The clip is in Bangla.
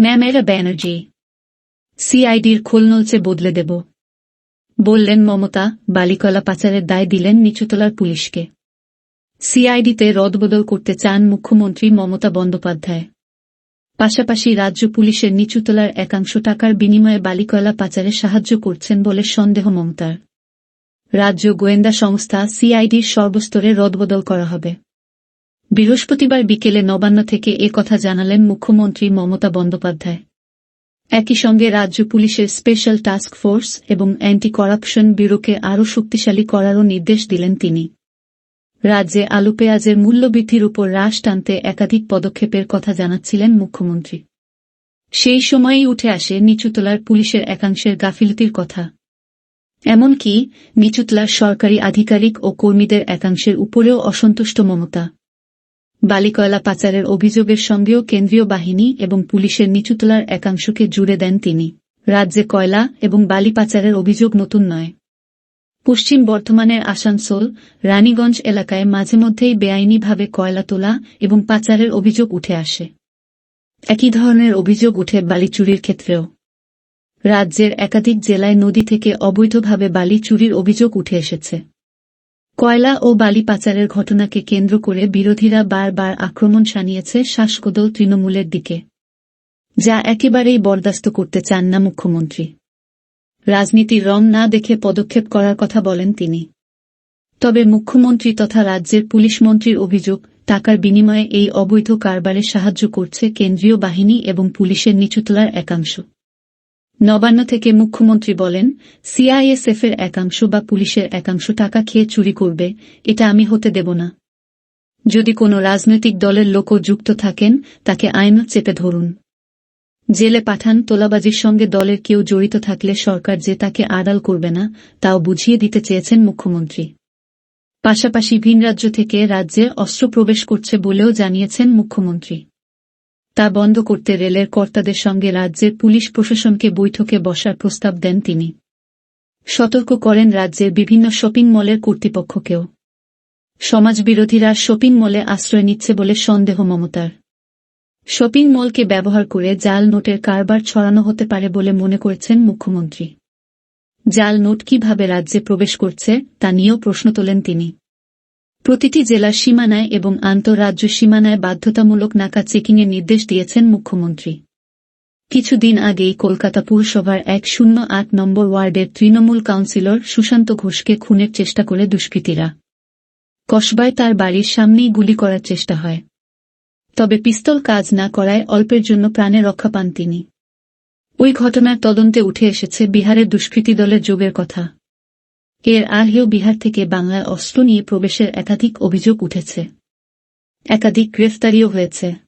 ম্যামেরা ব্যানার্জি সিআইডির খোলনলচে বদলে দেব। বললেন মমতা, বালিকলা পাচারের দায় দিলেন নিচুতলার পুলিশকে। সিআইডিতে রদবদল করতে চান মুখ্যমন্ত্রী মমতা বন্দ্যোপাধ্যায়। পাশাপাশি রাজ্য পুলিশের নিচুতলার একাংশ টাকার বিনিময়ে বালিকয়লা পাচারে সাহায্য করছেন বলে সন্দেহ মমতার। রাজ্য গোয়েন্দা সংস্থা সিআইডির সর্বস্তরে রদবদল করা হবে। বৃহস্পতিবার বিকেলে নবান্ন থেকে এ কথা জানালেন মুখ্যমন্ত্রী মমতা বন্দ্যোপাধ্যায়। একই সঙ্গে রাজ্য পুলিশের স্পেশাল টাস্ক ফোর্স এবং অ্যান্টি করাপশন ব্যুরোকে আরও শক্তিশালী করারও নির্দেশ দিলেন তিনি। রাজ্যে আলু পেঁয়াজের মূল্যবৃদ্ধির উপর হ্রাস টানতে একাধিক পদক্ষেপের কথা জানাচ্ছিলেন মুখ্যমন্ত্রী। সেই সময়েই উঠে আসে নিচুতলার পুলিশের একাংশের গাফিলতির কথা। এমনকি নিচুতলার সরকারি আধিকারিক ও কর্মীদের একাংশের উপরেও অসন্তুষ্ট মমতা। বালিকয়লা পাচারের অভিযোগের সঙ্গেও কেন্দ্রীয় বাহিনী এবং পুলিশের নিচুতলার একাংশকে জুড়ে দেন তিনি। রাজ্যে কয়লা এবং বালি পাচারের অভিযোগ নতুন নয়। পশ্চিম বর্ধমানের আসানসোল, রানীগঞ্জ এলাকায় মাঝে মধ্যেই বেআইনিভাবে কয়লা তোলা এবং পাচারের অভিযোগ উঠে আসে। একই ধরনের অভিযোগ উঠে বালি চুরির ক্ষেত্রেও। রাজ্যের একাধিক জেলায় নদী থেকে অবৈধভাবে বালি চুরির অভিযোগ উঠে এসেছে। কয়লা ও বালি পাচারের ঘটনাকে কেন্দ্র করে বিরোধীরা বারবার আক্রমণ সানিয়েছে শ্বাসকদল তৃণমূলের দিকে, যা একেবারেই বরদাস্ত করতে চান না মুখ্যমন্ত্রী। রাজনীতির রং না দেখে পদক্ষেপ করার কথা বলেন তিনি। তবে মুখ্যমন্ত্রী তথা রাজ্যের পুলিশ মন্ত্রীর অভিযোগ, টাকার বিনিময়ে এই অবৈধ কারবারে সাহায্য করছে কেন্দ্রীয় বাহিনী এবং পুলিশের নিচুতলার একাংশ। নবান্ন থেকে মুখ্যমন্ত্রী বলেন, সিআইএসএফের একাংশ বা পুলিশের একাংশ টাকা খেয়ে চুরি করবে, এটা আমি হতে দেব না। যদি কোনো রাজনৈতিক দলের লোকও যুক্ত থাকেন, তাকে আইন চেপে ধরুন। জেলে পাঠান তোলাবাজির সঙ্গে দলের কেউ জড়িত থাকলে সরকার যে তাকে আড়াল করবে না, তাও বুঝিয়ে দিতে চেয়েছেন মুখ্যমন্ত্রী। পাশাপাশি ভিন রাজ্য থেকে রাজ্যে অস্ত্র প্রবেশ করছে বলেও জানিয়েছেন মুখ্যমন্ত্রী। তা বন্ধ করতে রেলের কর্তাদের সঙ্গে রাজ্যের পুলিশ প্রশাসনকে বৈঠকে বসার প্রস্তাব দেন তিনি। সতর্ক করেন রাজ্যের বিভিন্ন শপিং মলের কর্তৃপক্ষকেও। সমাজবিরোধীরা শপিং মলে আশ্রয় নিচ্ছে বলে সন্দেহ মমতার। শপিং মলকে ব্যবহার করে জাল নোটের কারবার ছড়ানো হতে পারে বলে মনে করেছেন মুখ্যমন্ত্রী। জাল নোট কীভাবে রাজ্যে প্রবেশ করছে, তা নিয়েও প্রশ্ন তোলেন তিনি। প্রতিটি জেলার সীমানায় এবং আন্তঃরাজ্য সীমানায় বাধ্যতামূলক নাকা চেকিংয়ের নির্দেশ দিয়েছেন মুখ্যমন্ত্রী। কিছুদিন আগেই কলকাতা পুরসভার এক শূন্য আট নম্বর ওয়ার্ডের তৃণমূল কাউন্সিলর সুশান্ত ঘোষকে খুনের চেষ্টা করে দুষ্কৃতীরা। কসবায় তার বাড়ির সামনেই গুলি করার চেষ্টা হয়। তবে পিস্তল কাজ না করায় অল্পের জন্য প্রাণে রক্ষা পান তিনি। ওই ঘটনার তদন্তে উঠে এসেছে বিহারের দুষ্কৃতী দলের যোগের কথা। এর আগেও বিহার থেকে বাংলার অস্ত্র নিয়ে প্রবেশের একাধিক অভিযোগ উঠেছে। একাধিক গ্রেফতারিও হয়েছে।